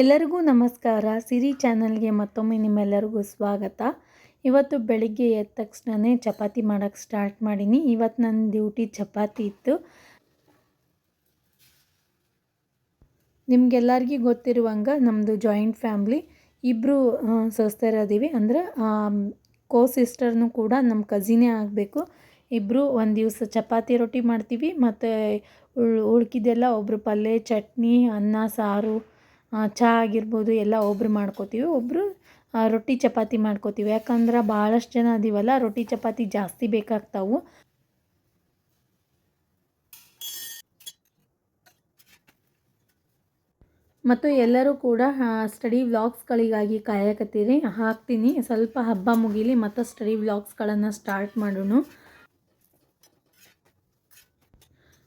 ಎಲ್ಲರಿಗೂ ನಮಸ್ಕಾರ. ಸಿರಿ ಚಾನಲ್ಗೆ ಮತ್ತೊಮ್ಮೆ ನಿಮ್ಮೆಲ್ಲರಿಗೂ ಸ್ವಾಗತ. ಇವತ್ತು ಬೆಳಿಗ್ಗೆ ಎದ್ದ ತಕ್ಷಣವೇ ಚಪಾತಿ ಮಾಡೋಕ್ಕೆ ಸ್ಟಾರ್ಟ್ ಮಾಡೀನಿ. ಇವತ್ತು ನನ್ನ ಡ್ಯೂಟಿ ಚಪಾತಿ ಇತ್ತು. ನಿಮ್ಗೆಲ್ಲರಿಗೂ ಗೊತ್ತಿರುವಂಗೆ ನಮ್ಮದು ಜಾಯಿಂಟ್ ಫ್ಯಾಮ್ಲಿ. ಇಬ್ಬರು ಸೋಸ್ತರದೀವಿ ಅಂದರೆ ಕೋ ಸಿಸ್ಟರ್ನು ಕೂಡ ನಮ್ಮ ಕಸಿನೇ ಆಗಬೇಕು. ಇಬ್ಬರು ಒಂದು ದಿವಸ ಚಪಾತಿ ರೊಟ್ಟಿ ಮಾಡ್ತೀವಿ. ಮತ್ತು ಉಳ್, ಉಳ್ಕಿದ್ದೆಲ್ಲ ಒಬ್ಬರು ಪಲ್ಯ ಚಟ್ನಿ, ಅನ್ನ, ಸಾರು ಚಹಾ ಆಗಿರ್ಬೋದು ಎಲ್ಲ ಒಬ್ರು ಮಾಡ್ಕೋತೀವಿ ಒಬ್ಬರು ರೊಟ್ಟಿ ಚಪಾತಿ ಮಾಡ್ಕೋತೀವಿ. ಯಾಕಂದ್ರೆ ಭಾಳಷ್ಟು ಜನ ಅದೀವಲ್ಲ, ರೊಟ್ಟಿ ಚಪಾತಿ ಜಾಸ್ತಿ ಬೇಕಾಗ್ತಾವೆ. ಮತ್ತು ಎಲ್ಲರೂ ಕೂಡ ಸ್ಟಡಿ ವ್ಲಾಗ್ಸ್ಗಳಿಗಾಗಿ ಕಾಯಕತ್ತೀರಿ. ಹಾಕ್ತೀನಿ. ಸ್ವಲ್ಪ ಹಬ್ಬ ಮುಗೀಲಿ ಮತ್ತು ಸ್ಟಡಿ ವ್ಲಾಗ್ಸ್ಗಳನ್ನು ಸ್ಟಾರ್ಟ್ ಮಾಡೋಣ.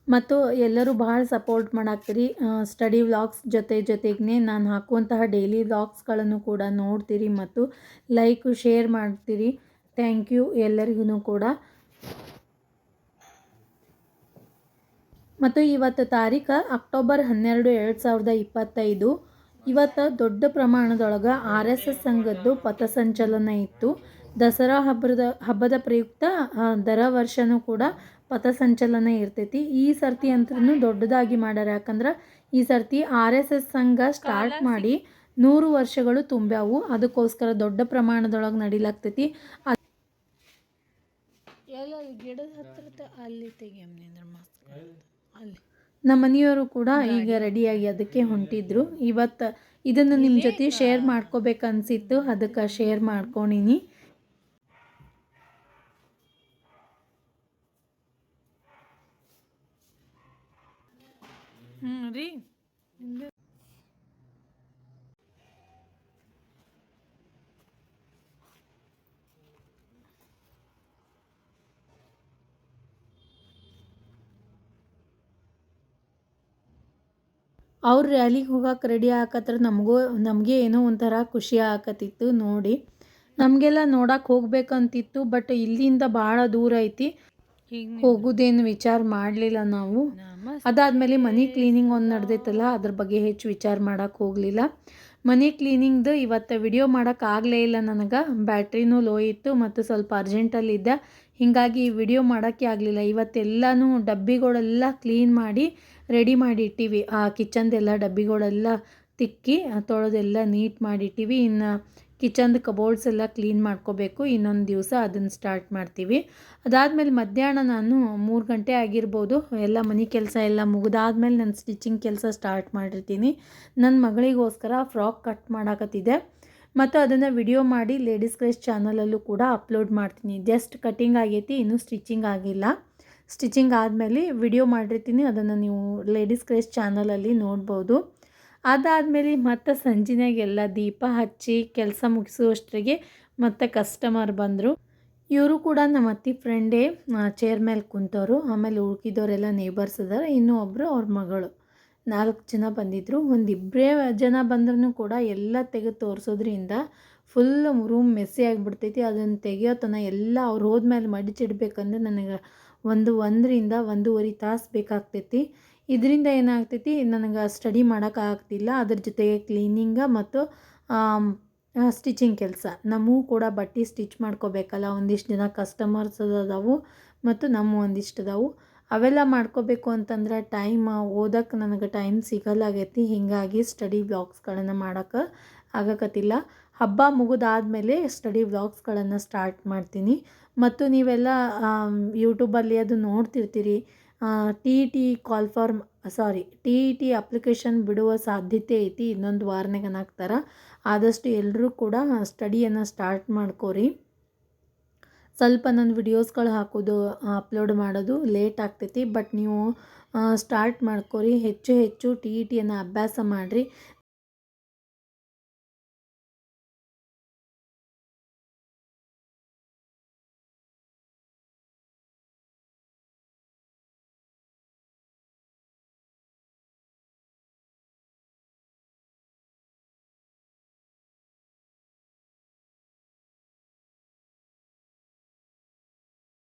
ಮತ್ತು ಎಲ್ಲರೂ ಭಾಳ ಸಪೋರ್ಟ್ ಮಾಡಾಕ್ತೀರಿ. ಸ್ಟಡಿ ವ್ಲಾಗ್ಸ್ ಜೊತೆ ಜೊತೆಗೆ ನಾನು ಹಾಕುವಂತಹ ಡೈಲಿ ವ್ಲಾಗ್ಸ್ಗಳನ್ನು ಕೂಡ ನೋಡ್ತೀರಿ ಮತ್ತು ಲೈಕ್ ಶೇರ್ ಮಾಡ್ತೀರಿ. ಥ್ಯಾಂಕ್ ಯು ಎಲ್ಲರಿಗೂ ಕೂಡ. ಮತ್ತು ಇವತ್ತು ತಾರೀಕು ಅಕ್ಟೋಬರ್ ಹನ್ನೆರಡು ಎರಡು ಸಾವಿರದ ಇಪ್ಪತ್ತೈದು. ಇವತ್ತು ದೊಡ್ಡ ಪ್ರಮಾಣದೊಳಗೆ ಆರ್ ಎಸ್ ಎಸ್ ಸಂಘದ್ದು ಪಥಸಂಚಲನ ಇತ್ತು. ದಸರಾ ಹಬ್ಬದ ಹಬ್ಬದ ಪ್ರಯುಕ್ತ ದರ ವರ್ಷನೂ ಕೂಡ ಪಥಸಂಚಲನ ಇರ್ತೈತಿ. ಈ ಸರ್ತಿ ಅಂತೂ ದೊಡ್ಡದಾಗಿ ಮಾಡ್ಯಾರ. ಯಾಕಂದ್ರೆ ಈ ಸರ್ತಿ ಆರ್ ಎಸ್ ಎಸ್ ಸಂಘ ಸ್ಟಾರ್ಟ್ ಮಾಡಿ ನೂರು ವರ್ಷಗಳು ತುಂಬ್ಯಾವು. ಅದಕ್ಕೋಸ್ಕರ ದೊಡ್ಡ ಪ್ರಮಾಣದೊಳಗೆ ನಡಿಲಾಗ್ತೈತಿ. ಗಿಡದ ಹತ್ರ ಅಲ್ಲಿ ನಮ್ಮ ಮನೆಯವರು ಕೂಡ ಈಗ ರೆಡಿಯಾಗಿ ಅದಕ್ಕೆ ಹೊಂಟಿದ್ರು. ಇವತ್ತು ಇದನ್ನು ನಿಮ್ಮ ಜೊತೆ ಶೇರ್ ಮಾಡ್ಕೋಬೇಕನ್ಸಿತ್ತು ಅದಕ್ಕೆ ಶೇರ್ ಮಾಡ್ಕೊಂಡಿನಿ ಹ್ಞೂ ರೀ. ಅವ್ರು ರ್ಯಾಲಿಗೆ ಹೋಗಕ್ಕೆ ರೆಡಿ ಆಕತ್ರ ನಮಗೂ ನಮಗೆ ಏನೋ ಒಂಥರ ಖುಷಿ ಆಕತಿತ್ತು ನೋಡಿ. ನಮಗೆಲ್ಲ ನೋಡಕ್ಕೆ ಹೋಗ್ಬೇಕಂತಿತ್ತು ಬಟ್ ಇಲ್ಲಿಂದ ಭಾಳ ದೂರ ಐತಿ. ಹೋಗೋದೇನು ವಿಚಾರ ಮಾಡಲಿಲ್ಲ ನಾವು. ಅದಾದಮೇಲೆ ಮನಿ ಕ್ಲೀನಿಂಗ್ ಒಂದು ನಡೆದೈತಲ್ಲ, ಅದ್ರ ಬಗ್ಗೆ ಹೆಚ್ಚು ವಿಚಾರ ಮಾಡೋಕ್ಕೆ ಹೋಗಲಿಲ್ಲ. ಮನಿ ಕ್ಲೀನಿಂಗ್ದು ಇವತ್ತು ವಿಡಿಯೋ ಮಾಡೋಕ್ಕಾಗಲೇ ಇಲ್ಲ ನನಗೆ. ಬ್ಯಾಟ್ರಿನೂ ಲೋ ಇತ್ತು ಮತ್ತು ಸ್ವಲ್ಪ ಅರ್ಜೆಂಟಲ್ಲಿದ್ದೆ ಹೀಗಾಗಿ ವಿಡಿಯೋ ಮಾಡೋಕ್ಕೆ ಆಗಲಿಲ್ಲ. ಇವತ್ತೆಲ್ಲನೂ ಡಬ್ಬಿಗಳೆಲ್ಲ ಕ್ಲೀನ್ ಮಾಡಿ, ರೆಡಿ ಮಾಡಿ ಇಟ್ಟೀವಿ. ಆ ಕಿಚನ್ದೆಲ್ಲ ಡಬ್ಬಿಗಳೆಲ್ಲ ತಿಕ್ಕಿ ತೊಳೆದೆಲ್ಲ ನೀಟ್ ಮಾಡಿಟ್ಟಿವಿ ಇನ್ನು ಕಿಚನ್ದು ಕಬೋರ್ಡ್ಸ್ ಎಲ್ಲ ಕ್ಲೀನ್ ಮಾಡ್ಕೋಬೇಕು, ಇನ್ನೊಂದು ದಿವಸ ಅದನ್ನು ಸ್ಟಾರ್ಟ್ ಮಾಡ್ತೀವಿ. ಅದಾದಮೇಲೆ ಮಧ್ಯಾಹ್ನ ನಾನು ಮೂರು ಗಂಟೆ ಆಗಿರ್ಬೋದು, ಎಲ್ಲ ಮನೆ ಕೆಲಸ ಎಲ್ಲ ಮುಗಿದಾದ್ಮೇಲೆ ನಾನು ಸ್ಟಿಚಿಂಗ್ ಕೆಲಸ ಸ್ಟಾರ್ಟ್ ಮಾಡಿರ್ತೀನಿ. ನನ್ನ ಮಗಳಿಗೋಸ್ಕರ ಫ್ರಾಕ್ ಕಟ್ ಮಾಡಾಕತ್ತಿದೆ ಮತ್ತು ಅದನ್ನು ವಿಡಿಯೋ ಮಾಡಿ ಲೇಡೀಸ್ ಕ್ರೇಸ್ ಚಾನಲಲ್ಲೂ ಕೂಡ ಅಪ್ಲೋಡ್ ಮಾಡ್ತೀನಿ. ಜಸ್ಟ್ ಕಟ್ಟಿಂಗ್ ಆಗೈತಿ, ಇನ್ನೂ ಸ್ಟಿಚಿಂಗ್ ಆಗಿಲ್ಲ. ಸ್ಟಿಚಿಂಗ್ ಆದಮೇಲೆ ವಿಡಿಯೋ ಮಾಡಿರ್ತೀನಿ, ಅದನ್ನು ನೀವು ಲೇಡೀಸ್ ಕ್ರೇಸ್ ಚಾನಲಲ್ಲಿ ನೋಡ್ಬೋದು. ಅದಾದಮೇಲೆ ಮತ್ತೆ ಸಂಜೆನಾಗೆಲ್ಲ ದೀಪ ಹಚ್ಚಿ ಕೆಲಸ ಮುಗಿಸುವಷ್ಟರಿಗೆ ಮತ್ತೆ ಕಸ್ಟಮರ್ ಬಂದರು. ಇವರು ಕೂಡ ನಮ್ಮ ಅತ್ತಿ ಫ್ರೆಂಡೇ ಚೇರ್ ಮೇಲೆ ಕುಂತವರು. ಆಮೇಲೆ ಉಳ್ಕಿದವರೆಲ್ಲ ನೇಬರ್ಸ್ ಇದ್ದಾರೆ ಇನ್ನೂ ಒಬ್ಬರು ಅವ್ರ ಮಗಳು. ನಾಲ್ಕು ಜನ ಬಂದಿದ್ದರು ಒಂದು ಇಬ್ಬರೇ ಜನ ಬಂದ್ರೂ ಕೂಡ ಎಲ್ಲ ತೆಗೆದು ತೋರಿಸೋದ್ರಿಂದ ಫುಲ್ ರೂಮ್ ಮೆಸ್ಸಿ ಆಗಿಬಿಡ್ತೈತಿ. ಅದನ್ನು ತೆಗೆಯೋ ತನ ಎಲ್ಲ ಅವ್ರು ಹೋದ್ಮೇಲೆ ಮಡಿಚಿಡ್ಬೇಕಂದ್ರೆ ನನಗೆ ಒಂದು ಒಂದರಿಂದ ಒಂದೂವರೆ ತಾಸು ಬೇಕಾಗ್ತೈತಿ. ಇದರಿಂದ ಏನಾಗ್ತೈತಿ, ನನಗೆ ಸ್ಟಡಿ ಮಾಡೋಕ್ಕಾಗ್ತಿಲ್ಲ ಅದ್ರ ಜೊತೆಗೆ ಕ್ಲೀನಿಂಗ ಮತ್ತು ಸ್ಟಿಚಿಂಗ್ ಕೆಲಸ. ನಮಗೂ ಕೂಡ ಬಟ್ಟೆ ಸ್ಟಿಚ್ ಮಾಡ್ಕೋಬೇಕಲ್ಲ. ಒಂದಿಷ್ಟು ಜನ ಕಸ್ಟಮರ್ಸ್ ಅದಾವು ಮತ್ತು ನಮ್ಮ ಒಂದಿಷ್ಟು ಅದಾವು. ಅವೆಲ್ಲ ಮಾಡ್ಕೋಬೇಕು ಅಂತಂದ್ರೆ ಟೈಮ್ ಓದಕ್ಕೆ ನನಗೆ ಟೈಮ್ ಸಿಗಲ್ಲಾಗೈತಿ ಹೀಗಾಗಿ ಸ್ಟಡಿ ವ್ಲಾಗ್ಸ್ಗಳನ್ನು ಮಾಡೋಕ್ಕೆ ಆಗಕತ್ತಿಲ್ಲ. ಹಬ್ಬ ಮುಗಿದಾದಮೇಲೆ ಸ್ಟಡಿ ವ್ಲಾಗ್ಸ್ಗಳನ್ನು ಸ್ಟಾರ್ಟ್ ಮಾಡ್ತೀನಿ. ಮತ್ತು ನೀವೆಲ್ಲ ಯೂಟ್ಯೂಬಲ್ಲಿ ಅದು ನೋಡ್ತಿರ್ತೀರಿ. T E T call form sorry, T E T application ಬಿಡುವ ಸಾಧ್ಯತೆ ಐತಿ, ಇನ್ನೊಂದು ವಾರನಾಗ ಅನ್ನಕ್ತಾರ ಆದಷ್ಟು ಎಲ್ಲರೂ ಕೂಡ ಸ್ಟಡಿಯನ್ನು ಸ್ಟಾರ್ಟ್ ಮಾಡ್ಕೋರಿ. ಸ್ವಲ್ಪ ನನ್ನ ವಿಡಿಯೋಸ್ಗಳು ಹಾಕೋದು ಅಪ್ಲೋಡ್ ಮಾಡೋದು ಲೇಟ್ ಆಗ್ತೈತಿ, ಬಟ್ ನೀವು ಸ್ಟಾರ್ಟ್ ಮಾಡ್ಕೋರಿ, ಹೆಚ್ಚು ಹೆಚ್ಚು ಟಿ ಇ ಟಿಯನ್ನು ಅಭ್ಯಾಸ ಮಾಡಿರಿ.